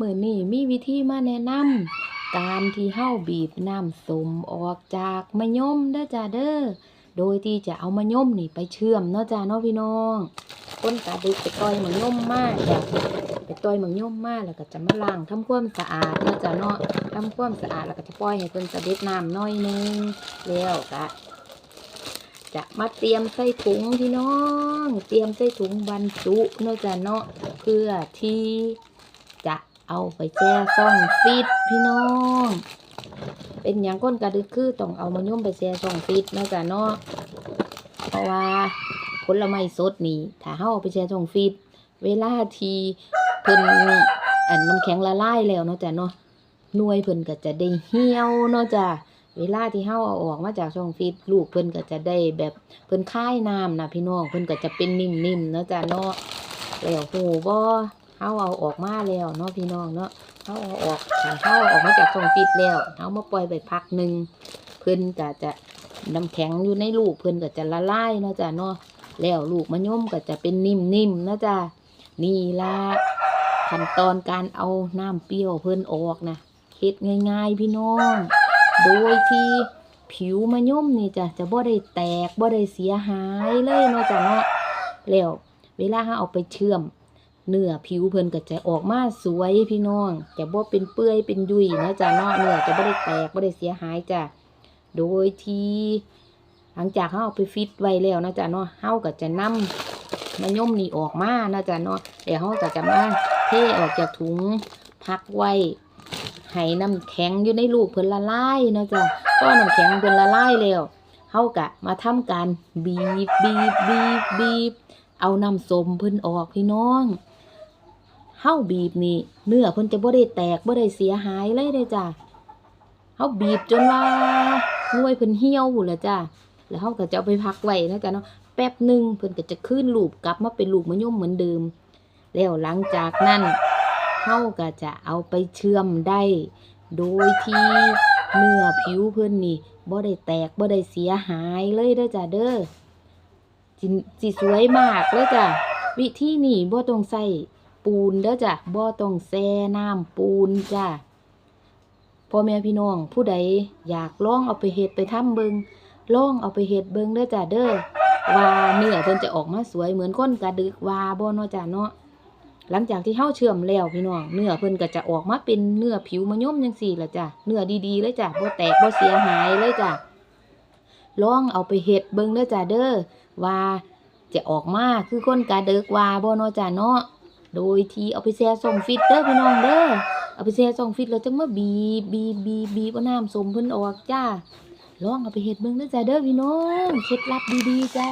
มื้อนี้มีวิธีมาแนะนำการที่เฮาบีบน้ำสมออกจากมะยมเด้อจ้าเด้อโดยที่จะเอามะยมนี่ไปเชื่อมเนาะจ้าเนาะพี่น้องคนตาดึกไปต่อยมะยมมากจ้ะไปต่อยมะยมมากแล้วก็จะมาล้างทำความสะอาดเนาะจ้าเนาะทำความสะอาดแล้วก็จะปล่อยให้เพิ่นสะเด็ดน้ำน้อยนึงแล้วก็จะมาเตรียมใส่ถุงพี่น้อง เตรียมใส่ถุงบรรจุเนาะจ้าเนาะเพื่อที่จะ เอาไปแช่ซ่องฟิตพี่น้อง เป็นอย่างก้นกระดึกคือต้องเอามะยมไปแช่ซ่องฟิตนะจ้าเนาะเพราะว่าผลไม้สดนี่ถ้าเฮาเอาไปแช่ช่องฟรีซเวลาที่เพิ่นอันน้ำแข็งละลายแล้วเนาะจ้ะเนาะหน่วยเพิ่นก็จะได้เหี่ยวเนาะจ้ะเวลาที่เฮาเอาออกมาจากช่องฟรีซลูกเพิ่นก็จะได้แบบเพิ่นคายน้ำนะพี่น้องเพิ่นก็จะเป็นนิ่มๆเนาะจ้ะเนาะแล้วโหบ่ เฮาเอาออกมาแล้วเนาะพี่น้องเนาะเฮาเอาออกถ้าเฮาเอาออกมาจากช่องฟรีซแล้วเฮามาปล่อยไปพักหนึ่งเพิ่นก็จะน้ำแข็งอยู่ในลูกเพิ่นก็จะละลายเนาะจ้ะเนาะแล้วลูกมะยมก็จะเป็นนิ่มๆเนาะจ้ะนี่ละขั้นตอนการเอาน้ำเปรี้ยวเพิ่นออกนะเฮ็ดง่าย ๆ พี่น้อง โดยที่ผิวมะยมนี่จ้ะจะบ่ได้แตกบ่ได้เสียหายเลยเนาะจ้ะเนาะแล้วเวลาเราเอาไปเชื่อม เนื้อผิวเพิ่นก็จะออกมาสวยพี่น้องจะบ่เป็นเปื่อยเป็นยุ่ยเนาะจ้ะเนาะเนื้อจะบ่ได้แตกบ่ได้เสียหายจ้ะโดยที่ หลังจากเขาเอาไปฟิตไว้แล้วนะจ๊ะเนาะเขาก็จะนำมะยมนี่ออกมานะจ๊ะเนาะเดี๋ยวเขาก็จะมาเทออกจากถุงพักไว้ให้น้ำแข็งอยู่ในลูกเพิ่นละลายนะจ๊ะก็น้ำแข็งเพิ่นละลายแล้วเขาก็มาทำการบีบบีบบีบบีบเอาน้ำส้มเพิ่นออกพี่น้อง เฮาบีบนี่เนื้อเพิ่นจะบ่ได้แตกบ่ได้เสียหายเลยเด้จ้ะเขาบีบจนว่าหน่วยเพิ่นเหี่ยวพู้นแหล้วจ้าแล้วเขาก็จะเอาไปพักไว้นะจ๊ะเนาะแป๊บหนึ่งเพิ่นก็จะขึ้นลูกกลับมาเป็นลูกมะยมเหมือนเดิม แล้วหลังจากนั้นเขาก็จะเอาไปเชื่อมได้ โดยที่เนื้อผิวเพิ่นนี่บ่ได้แตกบ่ได้เสียหายเลยเด้อจ้ะเด้อสิสิสวยมากเลยจ้ะวิธีนี้บ่ต้องใส่ ปูนเด้อจ้ะบ่ต้องแช่น้ำปูนจ้ะพ่อแม่พี่น้องผู้ใดอยากลองเอาไปเฮ็ดไปทำเบิงลองเอาไปเฮ็ดเบิงเด้อจ้าเด้อว่าเนื้อเพิ่นจะออกมาสวยเหมือนก้นกระดึกว่าบ่เนาะจ้าเนาะหลังจากที่เฮาเชื่อมแล้วพี่น้องเนื้อเพิ่นก็จะออกมาเป็นเนื้อผิวมะยมจังซี่ล่ะจ้ะเนื้อดีๆเลยจ้ะบ่แตกบ่เสียหายเลยจ้ะลองเอาไปเฮ็ดเบิงเด้อจ้าเด้อว่าจะออกมาคือคนกระดึกว่าบ่เนาะจ้าเนาะ โดยที่เอาไปแช่ส่งฟิตเด้อพี่น้องเด้อเอาไปแช่สองฟิตแล้วจังมาบีบบีบบีบบีบเอาน้ำสมเพิ่นออกจ้าลองเอาไปเห็ดเบิ่งเด้อจ้าเด้อพี่น้องเคล็ดลับดีๆจ้า